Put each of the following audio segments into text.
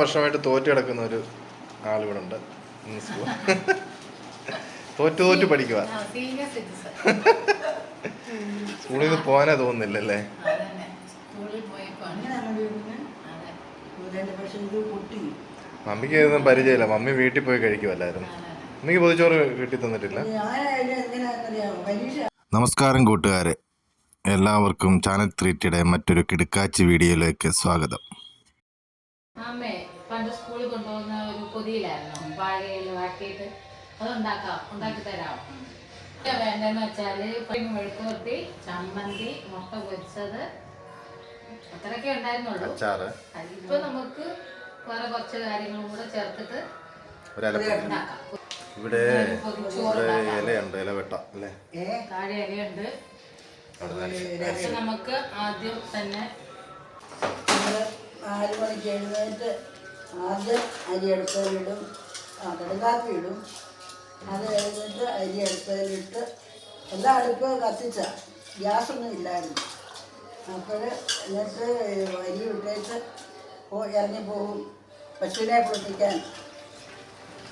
വർഷമായിട്ട് തോറ്റ് കിടക്കുന്ന ഒരു ആളിവിടെ ഉണ്ട്. തോറ്റു തോറ്റു പഠിക്കുക സ്കൂളിൽ നിന്ന് പോകാനേ തോന്നുന്നില്ലല്ലേ? മമ്മിക്ക് ഇതൊന്നും പരിചയമില്ല. മമ്മി വീട്ടിൽ പോയി കഴിക്കുമല്ലായിരുന്നു മമ്മിക്ക് പൊതിച്ചോറ് വീട്ടിൽ തന്നിട്ടില്ല. നമസ്കാരം കൂട്ടുകാരെ. എല്ലാവർക്കും ചാനൽ ത്രീറ്റിയുടെ മറ്റൊരു കിടുക്കാച്ചി വീഡിയോയിലേക്ക് സ്വാഗതം. അമ്മേ പണ്ട് സ്കൂളിൽ കൊണ്ടുപോകുന്ന ഒരു പൊതിയിലായിരുന്നു. വാഴയിൽ വാട്ടിയിട്ട് അത് ഉണ്ടാക്കാം ഉണ്ടാക്കി തരാം. എന്താ വേണ്ടെന്ന് വെച്ചാൽ മെഴുക്കുവരട്ടി ചമ്മന്തി മുട്ട പൊരിച്ചത്. അത്രയൊക്കെ ഉണ്ടായിരുന്നുള്ളൂ. അച്ചാറ്. ഇപ്പൊ നമുക്ക് വേറെ കുറച്ച് കാര്യങ്ങളും കൂടെ ചേർത്തിട്ട് ഇവിടെ. ഇലയുണ്ട് ഇല വെട്ട അല്ലേ? ഏ? താഴെ ഇലയുണ്ട്. നമുക്ക് ആദ്യം തന്നെ നാല് മണിക്ക് എഴുന്നേറ്റ് ആദ്യം അരി എടുത്തതിലിടും ആ കടുകാപ്പി ഇടും അത് കഴിഞ്ഞിട്ട് അരി എടുത്തതിലിട്ട് എല്ലാ അടുപ്പ് കത്തിച്ച. ഗ്യാസൊന്നും ഇല്ലായിരുന്നു. അപ്പോൾ എന്നിട്ട് അരി ഇട്ടേച്ച് പോ ഇറങ്ങി പോകും പശുവിനെ കുളിപ്പിക്കാൻ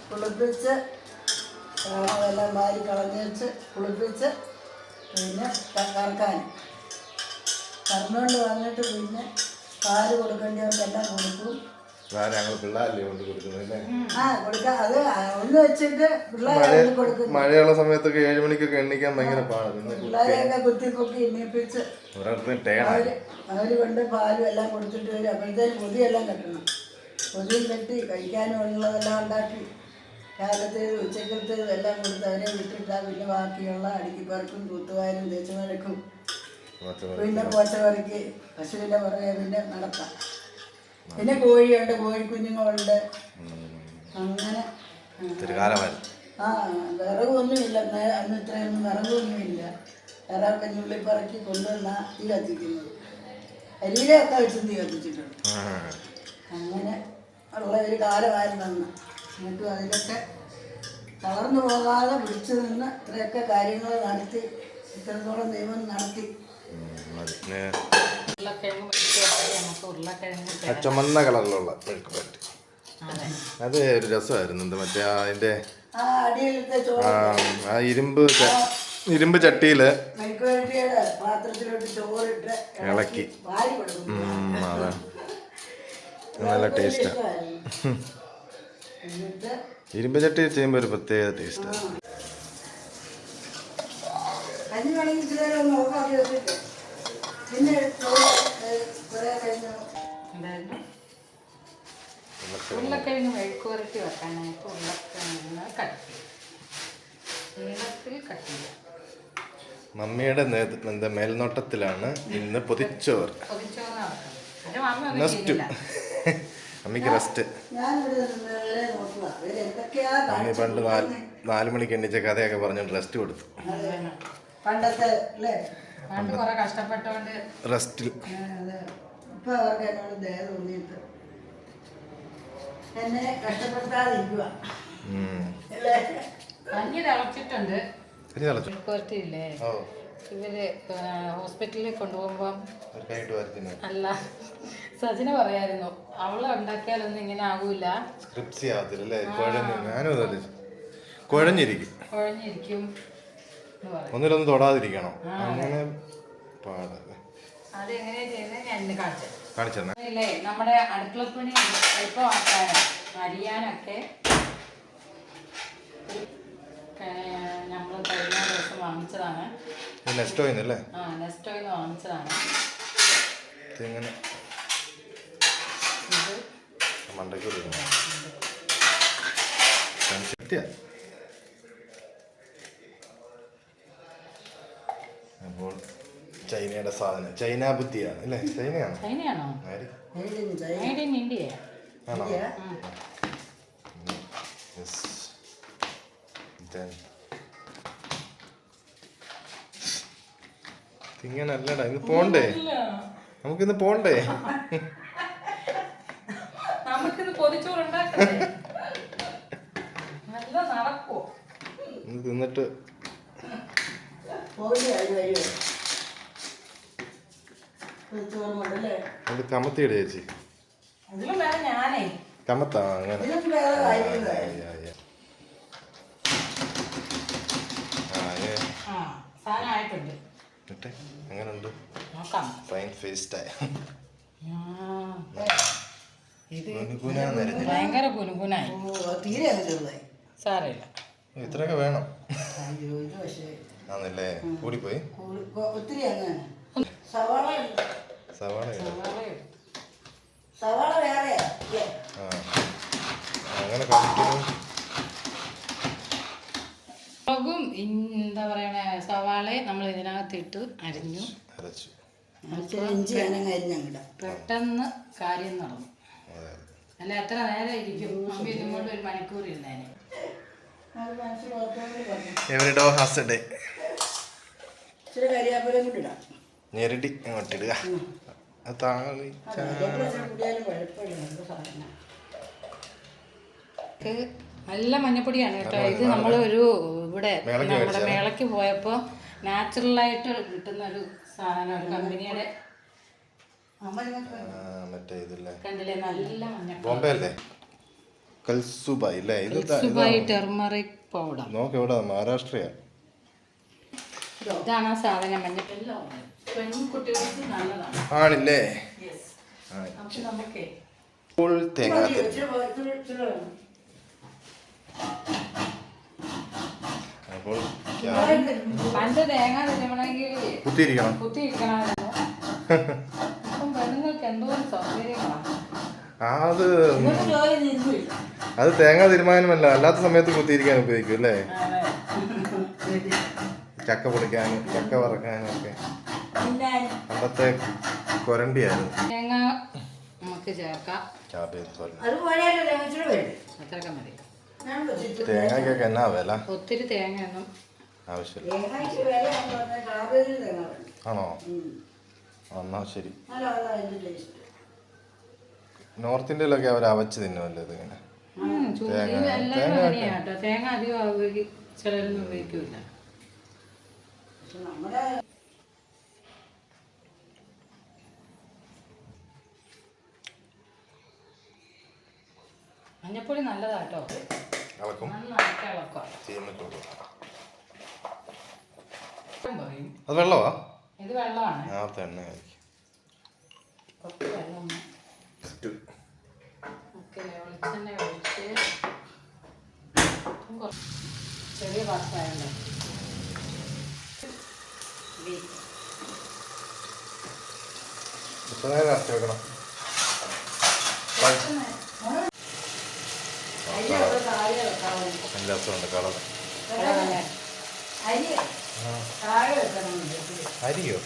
കുളിപ്പിച്ച് എല്ലാം വാരി കളഞ്ഞേച്ച് കുളിപ്പിച്ച് പിന്നെ കറക്കാൻ. കറന്നുകൊണ്ട് വന്നിട്ട് പിന്നെ പാൽ കൊടുക്കേണ്ടവർക്കെല്ലാം കൊടുക്കും. ഇതാ ഞങ്ങൾ പിള്ളേരല്ലേ കൊണ്ട് ആ കൊടുക്കാം അത് ഒന്ന് വെച്ചിട്ട് പിള്ളേരെ കൊടുക്കും. മഴയുള്ള സമയത്തൊക്കെ ഏഴ് മണിക്കൊക്കെ എണ്ണിക്കാൻ ഭയങ്കര പാടാണ് പിള്ളേരെയൊക്കെ കുത്തിപ്പൊക്കി എണ്ണിപ്പിച്ച് അവർ കൊണ്ട് പാലും എല്ലാം കൊടുത്തിട്ട് വരും. അപ്പോഴത്തേന് പൊതിയെല്ലാം കെട്ടണം. പൊതിയും കെട്ടി കഴിക്കാനും ഉള്ളതെല്ലാം ഉണ്ടാക്കി കാലത്തേത് ഉച്ചക്കത്തേതും എല്ലാം കൊടുത്ത് അവരെ വിട്ടിട്ടാ പിന്നെ ബാക്കിയുള്ള അടുക്കിപ്പറക്കും തൂത്തുവാരും തേച്ചുമരക്കും പിന്നെ പോറ്റവർക്ക് പശുവിന്റെ പുറകെ പിന്നെ നടത്താം പിന്നെ കോഴിയുണ്ട് കോഴിക്കുഞ്ഞുങ്ങളുണ്ട്. അങ്ങനെ ആ. വിറകൊന്നുമില്ല. അന്ന് ഇത്രയൊന്നും വിറകൊന്നുമില്ല. വിറകൊക്കെ ഞുള്ളിപ്പറക്കി കൊണ്ടുവന്ന തീ കത്തിക്കുന്നത്. അരിയിലൊക്കെ വെച്ച് തീ കത്തിച്ചിട്ടുണ്ട്. അങ്ങനെ ഉള്ള ഒരു കാലമായിരുന്നു അന്ന്. എന്നിട്ടും അതിലൊക്കെ തളർന്നു പോകാതെ പിടിച്ചു നിന്ന് ഇത്രയൊക്കെ കാര്യങ്ങൾ നടത്തി ഇത്രത്തോളം ദൈവം നടത്തി. ഉം, നേ- ഉരുളക്കിഴങ്ങ് മെഴുക്കുവരട്ടി നമുക്ക് ഉരുളക്കിഴങ്ങ് ആ ചുമന്ന കളറിലുള്ള മെഴുക്ക് പറ്റ് അതെ. അത് ഒരു രസമായിരുന്നു. എന്താ മറ്റേ അതിന്റെ ആ അടിയിലത്തെ ചോറ്. ആ ആ ഇരുമ്പ് ഇരുമ്പ് ചട്ടിയിൽ ഇളക്കി. അതെ നല്ല ടേസ്റ്റാ. ഇഷ്ടമായിരുന്നു. എന്നിട്ട് ഇരുമ്പ് ചട്ടി ചെയ്യുമ്പോൾ ഒരു പ്രത്യേക ടേസ്റ്റാ. പിന്നെ ചോറ് ഏഹ്, കുറേ കഴിഞ്ഞ്. എന്തായിരുന്നു? ഉരുളക്കിഴങ്ങ് മെഴുക്കുവരട്ടി വെക്കാനായിട്ട് ഉരുളക്കിഴങ്ങ് കട്ട് ചെയ്യുക നീളത്തിൽ കട്ട് ചെയ്യാം മമ്മിയുടെ നേതൃ- എന്താ മേൽനോട്ടത്തിലാണ് ഇന്ന് പൊതിച്ചോറ്. ഒന്നും അമ്മയ്ക്ക് റെസ്റ്റ് അമ്മി പണ്ട് നാല് നാല് മണിക്ക് എണ്ണിച്ച കഥയൊക്കെ പറഞ്ഞു റെസ്റ്റ് കൊടുത്തു. പണ്ടത്തെ റെസ്റ്റിൽ. ആ, അതെ. ഇപ്പൊ അവർക്ക് എന്നോട് ദയ തോന്നിയിട്ട്. എന്നെ കഷ്ടപ്പെടുത്താതിരിക്കുക. കഞ്ഞി തിളച്ചിട്ടുണ്ട്. ഇവർ ഹോസ്പിറ്റലിൽ കൊണ്ടുപോകുമ്പം അല്ല സജിന പറയായിരുന്നു അവളെ ഉണ്ടാക്കിയാലൊന്നും ഇങ്ങനെ ആകൂല കുഴഞ്ഞിരിക്കും. കുഴഞ്ഞിരിക്കും. ഒന്നിലൊന്നും തൊടാതിരിക്കണം? അങ്ങനെ കാണിച്ചെന്നെ നമ്മുടെ അടുക്കളപ്പണി എളുപ്പമാക്കാനും അരിയാനൊക്കെ നമ്മൾ കഴിഞ്ഞ ദിവസം വാങ്ങിച്ചതാണ്. ആ വാങ്ങിച്ചതാണ്. ഇതിങ്ങനെ? ഇത് മണ്ടയ്ക്ക് കൊടുക്കണം കിട്ടിയ അപ്പോൾ ചൈനയുടെ സാധനം. ചൈന ബുദ്ധിയാണ് അല്ലേ? ചൈനയാണ്? ചൈനയാണോ? മെയ്ഡ് ഇൻ ഇന്ത്യ ആണോ? ഇന്ത്യ. Yes Then. ഇങ്ങനെ അല്ലടാ ഇന്ന് പോണ്ടേ? നമുക്കിന്ന് പോണ്ടേ? നമുക്കിന്ന് തിന്നിട്ട് അത് കമത്തിയിട ചേച്ചി. കമത്താ അങ്ങനെ. ഫൈൻ ഭയങ്കര കുനുകുനായി ഓ തീരെ സാരമില്ല. ഇത്രയൊക്കെ വേണം. അയ്യോ ഇത് പക്ഷേ ആന്നല്ലേ കൂടിപ്പോയി? ഒത്തിരി സവാള സവാള സവാള വേറെയാ ആ. അങ്ങനെ കഴിക്കുന്നു. മുളകും എന്താ പറയണ സവാളയെ നമ്മൾ ഇതിനകത്തിട്ട് അരിഞ്ഞു. അരച്ചു. പെട്ടെന്ന് കാര്യം നടന്നു. അല്ല എത്ര നേരം ഇരിക്കും? ഇതും കൊണ്ട് ഒരു മണിക്കൂർ ഇരുന്നേനെ. Every dog has a day ഇച്ചിരി കരിയാപ്പുരം കൂടി ഇടാം. ഞെരടി അങ്ങോട്ട് ഇടുക. അത് സാധനം. നല്ല മഞ്ഞപ്പൊടിയാണ് കേട്ടോ. ഇത് നമ്മൾ ഒരു ഇവിടെ നമ്മുടെ? മേളയ്ക്ക് പോയപ്പോൾ നാച്ചുറലായിട്ട് കിട്ടുന്ന ഒരു സാധനമാണ് കമ്പനിയുടെ മറ്റേ ഇതില്ലേ? കണ്ടില്ലേ? നല്ല മഞ്ഞപ്പൊടി. ബോംബെ അല്ലേ കൽസുബായ് അല്ലേ? ഇത് ടെർമറിക് പൗഡർ. നോക്കി ഇവിടെ മഹാരാഷ്ട്രയാ. ഇതാണ് ആ സാധനം പെൺകുട്ടികൾക്ക് നല്ലതാണ്. ആണില്ലേ? നമുക്കേ ഇപ്പോൾ തേങ്ങ. അപ്പോൾ പണ്ട് കുത്തിയിരിക്കണം. കുത്തിയിരിക്കണമായിരുന്നു. പെണ്ണുങ്ങൾക്ക് സൗകര്യങ്ങളാണ് അത് അത് തേങ്ങ തീരുമാനമല്ല. അല്ലാത്ത സമയത്ത് കുത്തിയിരിക്കാൻ ഉപയോഗിക്കും അല്ലേ? ചക്ക പൊടിക്കാനും ചക്ക വറക്കാനും ഒക്കെ അന്നത്തെ പണ്ടത്തെ കൊരണ്ടിയായിരുന്നു. തേങ്ങ നമുക്ക് ചേർക്കാം. അത്രയൊക്കെ മതി. തേങ്ങയ്ക്കൊക്കെ എന്നാ വില? ഒത്തിരി ആവശ്യമില്ല. തേങ്ങ വേണം ആണോ? ഉം. എന്നാ ശരി. നോർത്ത് ഇന്ത്യയിലൊക്കെ അവർ അവച്ച് തിന്നുമല്ലോ ഇതിങ്ങനെ. തേങ്ങ- തേങ്ങ അധികം ചിലരൊന്നും ഉപയോഗിക്കൂല. പക്ഷെ നമ്മുടെ മഞ്ഞപ്പൊടി നല്ലതാ കേട്ടോ ഇളക്കും. നന്നായിട്ട് ഇളക്കാം തീർന്നിട്ട് പറയും. അത് വെള്ളമാ? ഇത് വെള്ളമാണ്. ആ തന്നെ കുറച്ച് വെള്ളം ഒക്കെ വെളിച്ചെണ്ണ ഒഴിച്ച്. ചെറിയ പാത്രമായല്ലോ. വെക്കണം? രസമുണ്ട് കളർ. അരിയോ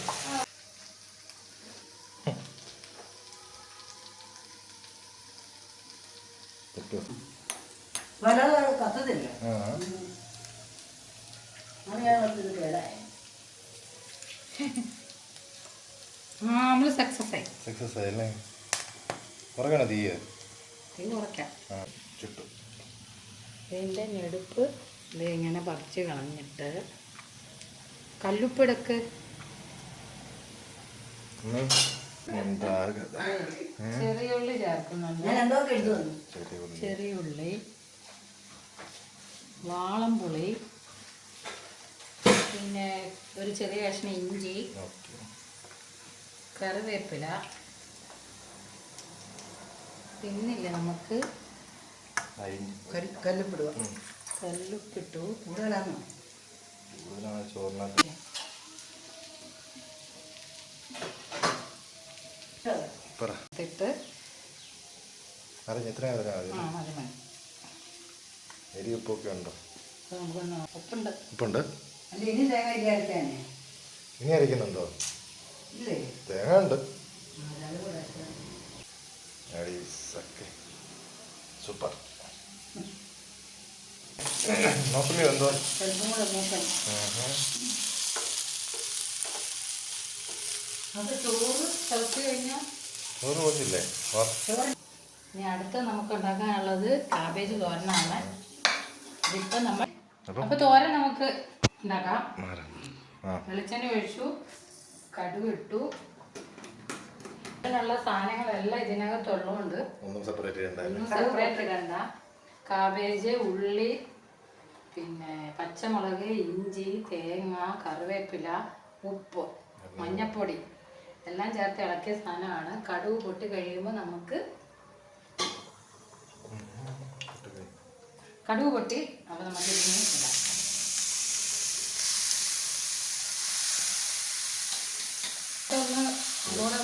പറ്റുമോ വലത് കത്തത്തില്ല ആ അത് ഞാൻ വെച്ചത് കേടായി ആ നമ്മൾ സക്സസ് ആയി സക്സസ് ആയല്ലേ കുറക്കണം തീയ? തീ കുറയ്ക്കാം ആ ചുട്ടു. ഇതിന്റെ ഞെടുപ്പ് ഇത് ഇങ്ങനെ പറിച്ച് കളഞ്ഞിട്ട് കല്ലുപ്പിടക്ക്? ചെറിയ ഉള്ളി ചേർക്കുന്നുണ്ട് ചെറിയ ഉള്ളി. വാളംപുളി പിന്നെ ഒരു ചെറിയ കഷ്ണം ഇഞ്ചി. ഓക്കേ. കറിവേപ്പില. പിന്നില്ല നമുക്ക്? കല്ലുപ്പിടുക. കല്ലുപ്പിട്ടു. കൂടുതലാണോ? കൂടുതലാണ് ചോറിനകത്ത്. പറ. അറിഞ്ഞ എരി ഉപ്പൊക്കെ ഉണ്ടോ? ഉപ്പുണ്ട്. ഉപ്പുണ്ട് ഇനി അരയ്ക്കുന്നുണ്ടോ തേങ്ങ ഉണ്ട് സൂപ്പർ. നോക്കുമോ എന്തോ? ചോറ് പോയില്ലേ ഇനി അടുത്ത് നമുക്ക് ഉണ്ടാക്കാനുള്ളത് കാബേജ് തോരനാണ്. ഇതിപ്പോൾ നമ്മൾ അപ്പൊ തോരൻ നമുക്ക് ഉണ്ടാക്കാം. വെളിച്ചെണ്ണ ഒഴിച്ചു. കടുക് ഇട്ടു. ഇതിനുള്ള സാധനങ്ങളെല്ലാം ഇതിനകത്തുള്ളതുകൊണ്ട് ഒന്നും സെപ്പറേറ്റ് ഒന്നും സെപ്പറേറ്റ് ഇടണ്ട. കാബേജ് ഉള്ളി പിന്നെ പച്ചമുളക് ഇഞ്ചി തേങ്ങ കറിവേപ്പില ഉപ്പ് മഞ്ഞപ്പൊടി എല്ലാം ചേർത്ത് ഇളക്കിയ സാധനമാണ്. കടുവ് പൊട്ടി കഴിയുമ്പോൾ നമുക്ക് കടുവ് പൊട്ടി അപ്പോൾ നമുക്ക് ഇതിനെ ഇടാം ഇതൊന്ന് ഒന്നുകൂടെ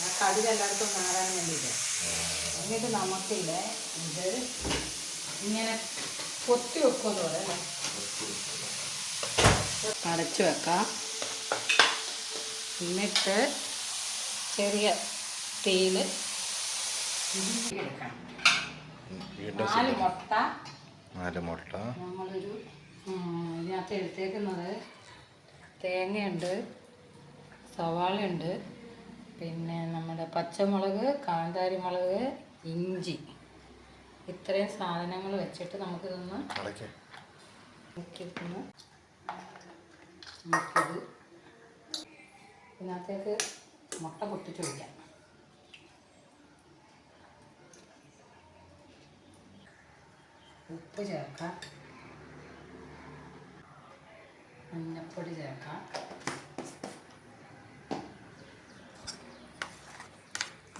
ആ കടുക് എല്ലായിടത്തും മാറാൻ വേണ്ടിയിട്ട്. എന്നിട്ട് നമുക്കില്ലേ ഇത് ഇങ്ങനെ കൊത്തി വെക്കുമെന്ന് പറയാം അടച്ചു വെക്കാം. എന്നിട്ട് ചെറിയ തീയിൽ എടുക്കണം നാല് മുട്ട. നാല് മുട്ട. നമ്മളൊരു ഇതിനകത്ത് എടുത്തേക്കുന്നത് തേങ്ങയുണ്ട്. സവാളയുണ്ട്. പിന്നെ നമ്മുടെ പച്ചമുളക് കാന്താരി മുളക് ഇഞ്ചി. ഇത്രയും സാധനങ്ങൾ വെച്ചിട്ട് നമുക്കിതൊന്ന് മുക്കിയിട്ടൊന്ന് ഇതിനകത്തേക്ക് മുട്ട പൊട്ടിച്ച് ഒഴിക്കാം. ഉപ്പ് ചേർക്കാം. മഞ്ഞപ്പൊടി ചേർക്കാം.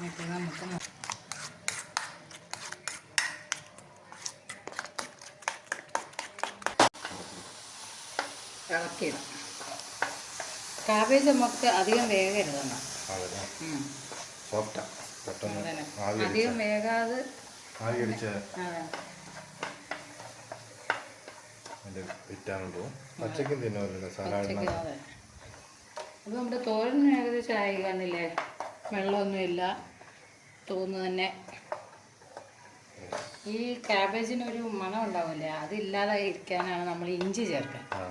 എന്നിട്ട് നമുക്ക് ഇളക്കിയിടാം കാബേജ് നമുക്ക് അധികം വേഗരുതെന്ന് അധികം വേഗാതെ അതെ. നമ്മുടെ തോരൻ ഏകദേശം ആയി കണ്ടില്ലേ വെള്ളമൊന്നുമില്ല. തോന്നുന്നു തന്നെ. ഈ ക്യാബേജിനൊരു മണം ഉണ്ടാവില്ലേ അതില്ലാതെ ഇരിക്കാനാണ് നമ്മൾ ഇഞ്ചി ആ.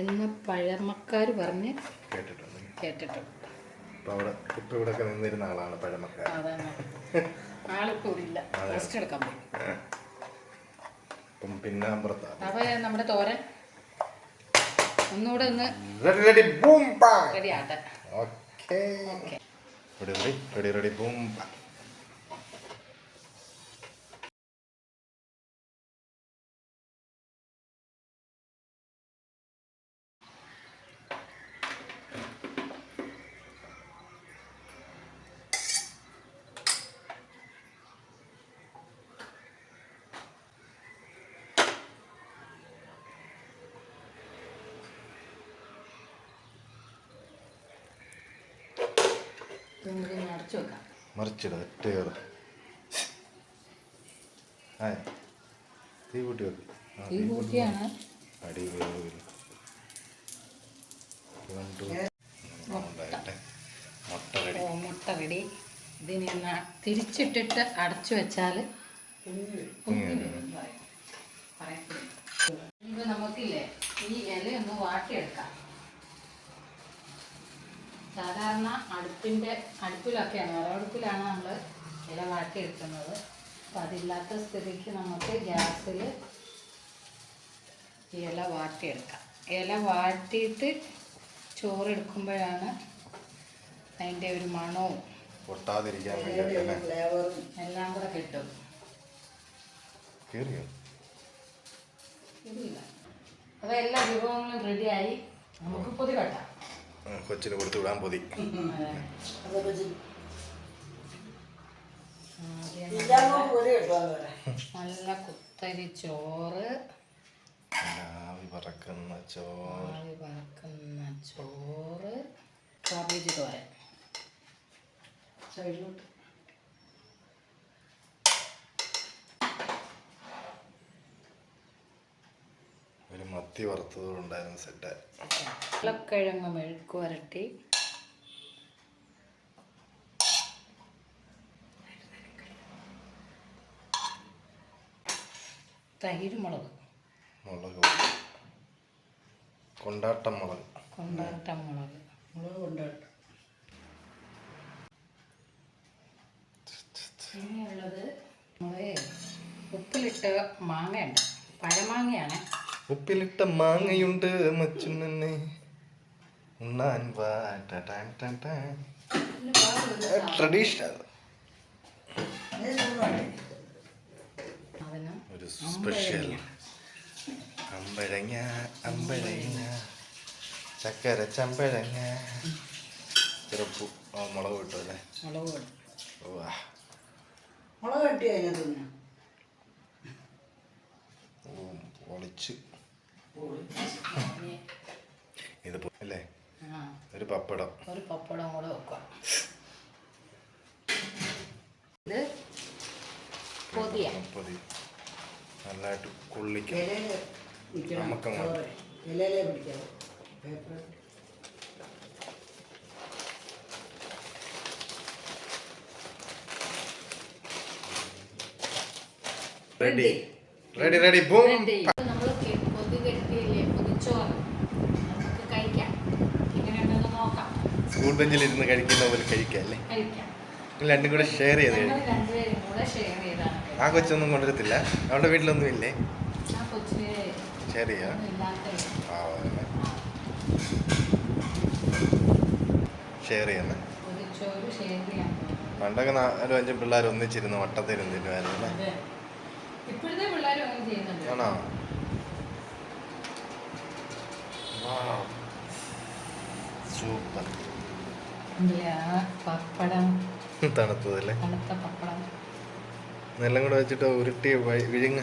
എന്ന് പഴമക്കാർ പറഞ്ഞ് കേട്ടിട്ടുണ്ട്. കേട്ടിട്ടുണ്ട്. അവിടെ ഇപ്പം ഇവിടെയൊക്കെ നിന്നിരുന്ന ആളാണ് ഇല്ല റെസ്റ്റ് എടുക്കാൻ പോയി. പിന്നാമ്പുറത്താണ് അപ്പോൾ നമ്മുടെ തോരൻ. ഒന്നുകൂടെ ഒന്ന് റെഡി റെഡി ബൂം പാ റെഡി ആട്ടെ. Okay okay ready ready ready ready അടച്ചു വെക്കാം. മറിച്ചിടും ഒറ്റ കയറ് തീ കൂട്ടി വെക്ക്. ആ, ഈ കൂട്ടിയാണ്. അടി വേവില്ല ഉണ്ടായിട്ടെ. മുട്ട കടി ഓ, മുട്ട റെഡി ഇതിനെ ഒന്ന് തിരിച്ചിട്ടിട്ട് അടച്ചു വെച്ചാൽ ഇപ്പൊ നമുക്കില്ലേ ഈ ഇലയൊന്ന് വാട്ടിയെടുക്കാം. സാധാരണ അടുപ്പിന്റെ അടുപ്പിലൊക്കെയാണ് വിറകടുപ്പിലാണ് നമ്മൾ ഇല വാട്ടിയെടുക്കുന്നത്. അപ്പം അതില്ലാത്ത സ്ഥിതിക്ക് നമുക്ക് ഗ്യാസിൽ ഇല വാട്ടിയെടുക്കാം. ഇല വാട്ടിയിട്ട് ചോറെടുക്കുമ്പോഴാണ് അതിന്റെ ഒരു മണവും പൊട്ടാതിരിക്കാൻ എല്ലാം കൂടെ കിട്ടും. അപ്പോൾ എല്ലാ വിഭവങ്ങളും റെഡിയായി. നമുക്ക് പൊതി കെട്ടാം കൊച്ചിന് കൊടുത്തു വിടാൻ പൊതി. നല്ല കുത്തരി ചോറ്. ആവി പറക്കുന്ന ചോറ്. ആവി പറക്കുന്ന ചോറ്. കാബേജ് തോരൻ. സൈഡിലോട്ട് ഒരു മത്തി വറുത്തതും ഉണ്ടായിരുന്നു സെറ്റ് ഉരുളക്കിഴങ്ങ് മെഴുക്ക് വരട്ടി. തൈര് മുളക് മുളക്. കൊണ്ടാട്ടം മുളക്. കൊണ്ടാട്ടം മുളക്. മുളക് കൊണ്ടാട്ടം. ഇനിയുള്ളത് ഉപ്പിലിട്ട് മാങ്ങയുണ്ട്. പഴമാങ്ങയാണ്. ഉപ്പിലിട്ട മാങ്ങയുണ്ട് മച്ചുന്നെ ഉണ്ണാൻ വാ ട്രഡീഷണൽ ഒരു സ്പെഷ്യൽ അമ്പഴങ്ങ അമ്പഴങ്ങ. ചക്കര ചമ്പഴങ്ങ. ചെറുപ്പു മുളക് കിട്ടും അല്ലേ? മുളക് മുളക് കെട്ടി അതിനകത്ത് ഒളിച്ച് ഇത് പോലെ അല്ലേ ഒരു പപ്പടം. ഒരു പപ്പടം കൂടെ വെക്കാം. ഇത് പൊതിയ. പൊതി. നല്ലതായിട്ട് കുള്ളിക്കും. ഇലയിൽ നിൽക്കണം നമുക്കങ്ങ് ചോറ്. ഇലയിലേ പിടിക്കാവൂ paper. Ready ready ready boom നമ്മൾ പൊതി കെട്ടിയില്ലേ പൊതിച്ചോറ് നമുക്ക് കഴിക്കാം എങ്ങനെയുണ്ടെന്ന് നോക്കാം സ്കൂൾ ബെഞ്ചിൽ ഇരുന്ന് കഴിക്കുന്ന പോലെ കഴിക്കാം. അല്ലേ രണ്ടും കൂടെ ഷെയർ ചെയ്ത്. കഴിക്കും ആ കൊച്ചൊന്നും കൊണ്ടുവരത്തില്ല. അവളുടെ വീട്ടിലൊന്നും ഇല്ലേ ഷെയർ ചെയ്യാം. ഷെയർ പോകുന്നു. പണ്ടൊക്കെ നാലും അഞ്ചും പിള്ളേർ ഒന്നിച്ചിരുന്നു അല്ലേ? ചെയ്യുന്നുണ്ട്. ആണോ? സൂപ്പർ തണുത്തതല്ലേ? എല്ലാം കൂടെ വെച്ചിട്ട് ഉരുട്ടി വഴി- വിഴുങ്ങ.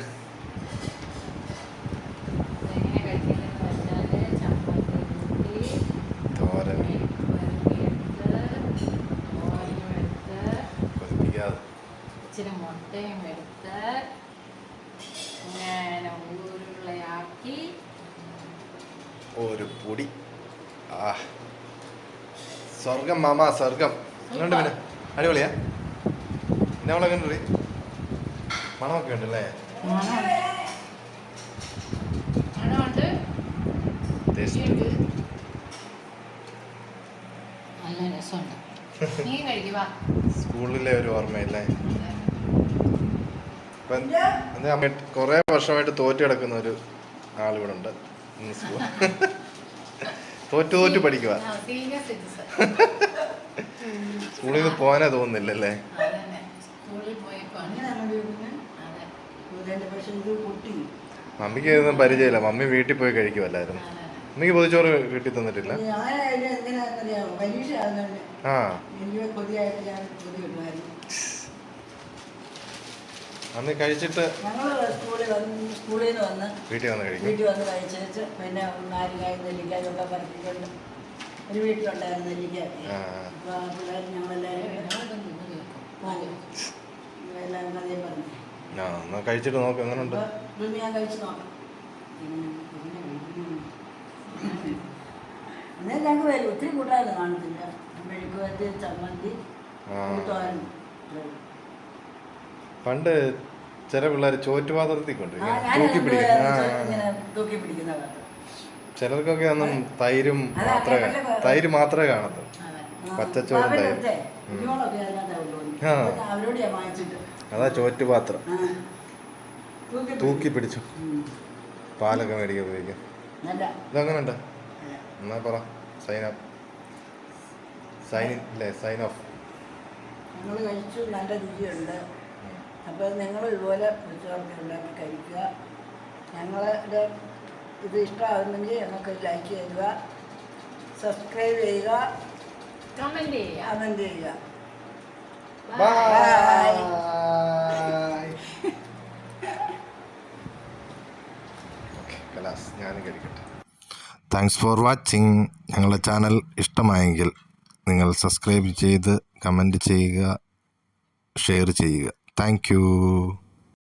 ഇച്ചിരി മുട്ടയും എടുത്ത് ഇങ്ങനെ ഉരുളയാക്കി. ഒരു പൊടി. ആ സ്വർഗം മാമ സ്വർഗം എന്നുണ്ട് പിന്നെ അടിപൊളിയാ. പിന്നെ അവളെ കണ്ടു മണമൊക്കെ ഉണ്ട് അല്ലേ മണമുണ്ട്. ടേസ്റ്റ് രുചിയുണ്ട്. നല്ല രസമുണ്ട്. നീ കഴിക്കുക സ്കൂളിലെ ഒരു ഓർമ്മയല്ലേ? കൊറേ വർഷമായിട്ട് തോറ്റു കിടക്കുന്ന ഒരു ആളിവിടെ ഉണ്ട്. സ്കൂൾ. തോറ്റു തോറ്റു പഠിക്കുക സ്കൂളിൽ നിന്ന് പോകാനാ തോന്നുന്നില്ലല്ലേ? മമ്മിക്ക് ഇതൊന്നും പരിചയമില്ല. മമ്മി വീട്ടിൽ പോയി കഴിക്കുമല്ലായിരുന്നു മമ്മിക്ക് പൊതിച്ചോറ് കിട്ടി തന്നിട്ടില്ല? ആ. അന്ന് കഴിച്ചിട്ട് സ്കൂളിൽ വന്ന് സ്കൂളിൽ നിന്ന് വന്ന് വീട്ടിൽ വന്ന് കഴിക്കും. വീട്ടിൽ വന്ന് കഴിച്ചേച്ച് പിന്നെ ഒരു വീട്ടിലുണ്ടായിരുന്നു നെല്ലിക്ക. പിള്ളേർ ഞങ്ങളെല്ലാവരും പറഞ്ഞു. ആ എന്നാ കഴിച്ചിട്ട് നോക്ക് എങ്ങനെയുണ്ട് അപ്പോൾ ഇതൊന്ന് ഞാൻ കഴിച്ച് നോക്കാം. ഇങ്ങനെ ഇങ്ങനെ കഴിക്കുന്നു. എന്നാൽ ഞങ്ങൾക്ക് വരും ഒത്തിരി കൂട്ടായിരുന്നു കാണത്തില്ല. മെഴുക്കുവരത്തി ചമ്മന്തി. തോരൻ പണ്ട് ചില പിള്ളേർ ചോറ്റുപാത്രത്തിൽ ആ തൂക്കി പിടിക്കും. ചിലർക്കൊക്കെ ഒന്നും തൈരും മാത്രമേ തൈര് മാത്രമേ കാണത്തുള്ളൂ. പച്ചച്ചോറും തൈര്. ആ. അതാ ചോറ്റുപാത്രം. തൂക്കി. പിടിച്ചു. പാലൊക്കെ മേടിക്കാൻ ഉപയോഗിക്കും. ഇതങ്ങനെ ഉണ്ട് എന്നാ പറ. സൈൻ അപ്പ് സൈൻ അല്ലേ സൈൻ ഓഫ് ഞങ്ങൾ കഴിച്ചു. നല്ല രുചിയുണ്ട് അപ്പോൾ നിങ്ങൾ ഇതുപോലെ ഉച്ചകൾക്ക് ഉണ്ടാക്കി കഴിക്കുക. ഞങ്ങളുടെ ഇത് ഇഷ്ടമാകുന്നെങ്കിൽ ഞങ്ങൾക്ക് ലൈക്ക് ചെയ്യുക സബ്സ്ക്രൈബ് ചെയ്യുക. കമന്റ് ചെയ്യുക. കമന്റ് ചെയ്യുക. ബൈ ഓക്കെ കലാസ് ഞാനും കഴിക്കട്ടെ. താങ്ക്സ് ഫോർ വാച്ചിങ് ഞങ്ങളുടെ ചാനൽ ഇഷ്ടമായെങ്കിൽ നിങ്ങൾ സബ്സ്ക്രൈബ് ചെയ്ത് കമന്റ് ചെയ്യുക ഷെയർ ചെയ്യുക. Thank you.